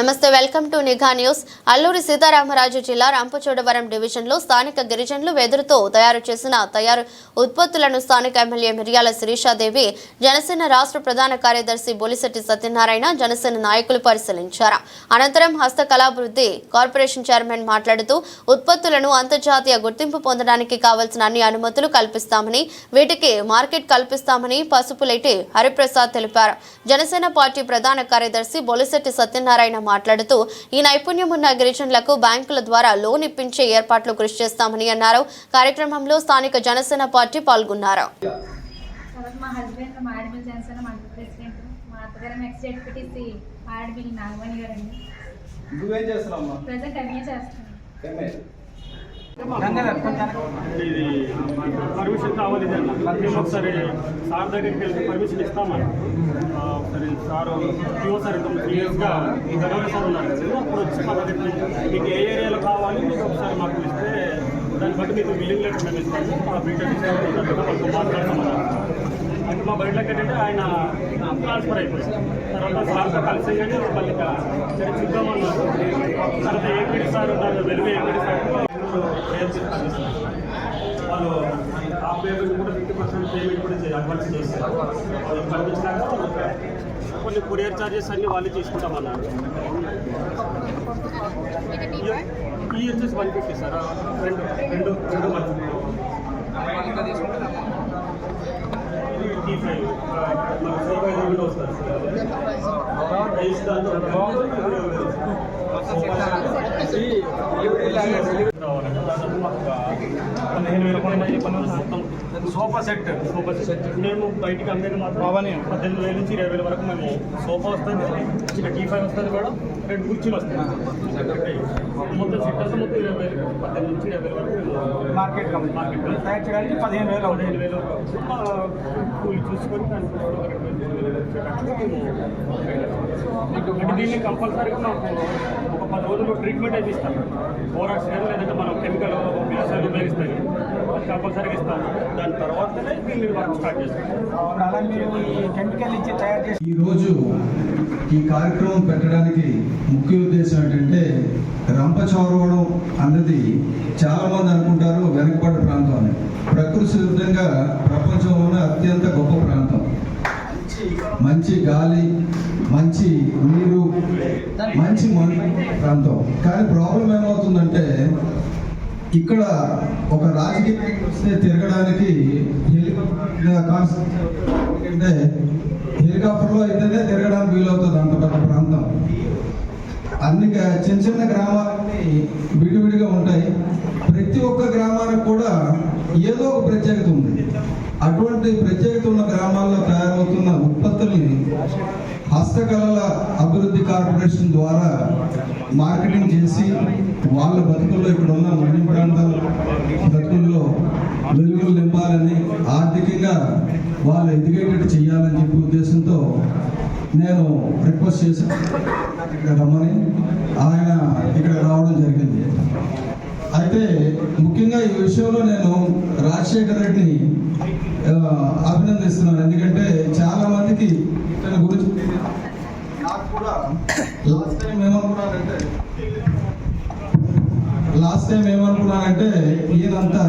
నమస్తే welcome to Nigha news. Alluri Sitaramaraju జిల్లా రంపచోడవరం డివిజన్లో స్థానిక గిరిజనులు వెదురుతో తయారు చేసిన తయారు ఉత్పత్తులను స్థానిక ఎమ్మెల్యే మిర్యాల శిరీషాదేవి జనసేన రాష్ట్ర ప్రధాన కార్యదర్శి బొలిశెట్టి సత్యనారాయణ జనసేన నాయకులు పరిశీలించారు. అనంతరం హస్తకళాభివృద్ధి కార్పొరేషన్ చైర్మన్ మాట్లాడుతూ ఉత్పత్తులను అంతర్జాతీయ గుర్తింపు పొందడానికి కావలసిన అన్ని అనుమతులు కల్పిస్తామని వీటికి మార్కెట్ కల్పిస్తామని పసుపులేటి హరిప్రసాద్ తెలిపారు. జనసేన పార్టీ ప్రధాన కార్యదర్శి బొలిశెట్టి సత్యనారాయణ మాట్లాడుతూ ఈ నైపుణ్యం ఉన్న గిరిజనులకు బ్యాంకుల ద్వారా లోన్ ఇప్పించే ఏర్పాట్లు కృషి చేస్తామని అన్నారు. కార్యక్రమంలో స్థానిక జనసేన పార్టీ పాల్గొన్నారు. నువ్వేం చేస్తున్నావు ఇది పర్మిషన్ కావాలి అన్న. మేము ఒకసారి సార్ దగ్గరికి వెళ్ళి పర్మిషన్ ఇస్తామని. ఒకసారి సార్ పిఓ సార్ ఇంత సీరియస్గా గవర్నర్ సార్ ఉన్నారు అప్పుడు వచ్చి మా దగ్గర మీకు ఏ ఏరియాలో కావాలి మీకు ఒకసారి మాకు ఇస్తే దాన్ని బట్టి మీకు బిల్డింగ్ లెటర్ మేము ఇస్తాము మా బిల్డర్ మాకు మాట్లాడతామన్నారు. అంటే మా బయట ఏంటంటే ఆయన ట్రాన్స్ఫర్ అయిపోయింది. తర్వాత సార్తో కలిసి కానీ మళ్ళీ ఇక్కడ చర్చిద్దామన్నారు తర్వాత ఏపీడి సార్ ఉన్నారు వెలుగు ఏపీడి సార్. వాళ్ళు ఆ పేమెంట్ కూడా ఫిఫ్టీ పర్సెంట్ పేమెంట్ కూడా అడ్వాన్స్ చేస్తారు వాళ్ళు పంపించినాక కొన్ని కొరియర్ ఛార్జెస్ అన్ని వాళ్ళు తీసుకుంటామన్నారు ఈ వచ్చేసి వన్ ఫిఫ్టీ సార్ రెండు రెండు రెండు మంచి ఇది టీ ఫైవ్ మన ఫోర్ ఫైవ్ కూడా వస్తారు సార్. రైస్ దాంతో పదిహేను వేల పన్నెండు పన్నెండు మొత్తం సోఫా సెట్. సోఫా సెట్ మేము బయటికి అమ్మేది మాత్రం పద్దెనిమిది వేల నుంచి ఇరవై వేల వరకు మేము సోఫా వస్తుంది టీ ఫైవ్ వస్తుంది మేడం రెండు కుర్చీలు వస్తాయి. మొత్తం ఇరవై వేలు పద్దెనిమిది నుంచి ఇరవై వరకు మార్కెట్ కంపెనీ మార్కెట్ తయారు చేయడానికి పదిహేను వేలు అవుతుంది పదిహేను వేలు ఆ, కూలి చూసుకొని రెండు వేలు అంటే దీన్ని కంపల్సరీగా మాకు ఒక పది రోజులు ట్రీట్మెంట్ అయితే ఇస్తాం బోరాక్స్ కానీ లేదంటే మనం కెమికల్ వ్యవసాయాలు ఉపయోగిస్తాయి కంపల్సరీగా ఇస్తాం దాని తర్వాతనే దీన్ని వర్క్ స్టార్ట్ చేస్తాం అలా మీరు ఈ కెమికల్ ఇచ్చి తయారు చేసి ఈరోజు ఈ కార్యక్రమం పెట్టడానికి ముఖ్య ఉద్దేశం ఏంటంటే రంపచోరవడం అన్నది చాలామంది అనుకుంటారు వెనుకబడ్డ ప్రాంతం అని. ప్రకృతి సిద్ధంగా ప్రపంచంలోనే అత్యంత గొప్ప ప్రాంతం. మంచి గాలి మంచి నీరు మంచి మనుషుల ప్రాంతం. కానీ ప్రాబ్లం ఏమవుతుందంటే ఇక్కడ ఒక రాజకీయ వస్తే తిరగడానికి హెలికాప్టర్ కాన్సెప్ట్ అన్ని చిన్న చిన్న గ్రామాలన్నీ విడివిడిగా ఉంటాయి. ప్రతి ఒక్క గ్రామానికి కూడా ఏదో ఒక ప్రత్యేకత ఉంది. అటువంటి ప్రత్యేకత ఉన్న గ్రామాల్లో తయారవుతున్న ఉత్పత్తుల్ని హస్తకళల అభివృద్ధి కార్పొరేషన్ ద్వారా మార్కెటింగ్ చేసి వాళ్ళ బతుకుల్లో ఇక్కడ ఉన్న మణి ప్రాంతాల బతుకుల్లో వెలుగులు నింపాలని ఆర్థికంగా వాళ్ళు ఎదిగేటట్టు చేయాలని చెప్పే ఉద్దేశంతో నేను రిక్వెస్ట్ చేసి ఇక్కడ రమ్మని. ఆయన ఇక్కడ రావడం జరిగింది. అయితే ముఖ్యంగా ఈ విషయంలో నేను రాజశేఖర్ రెడ్డిని అభినందిస్తున్నాను. ఎందుకంటే చాలా మందికి తన గురించి నాకు కూడా లాస్ట్ టైం ఏమనుకున్నానంటే లాస్ట్ టైం ఏమనుకున్నానంటే ఈయనంతా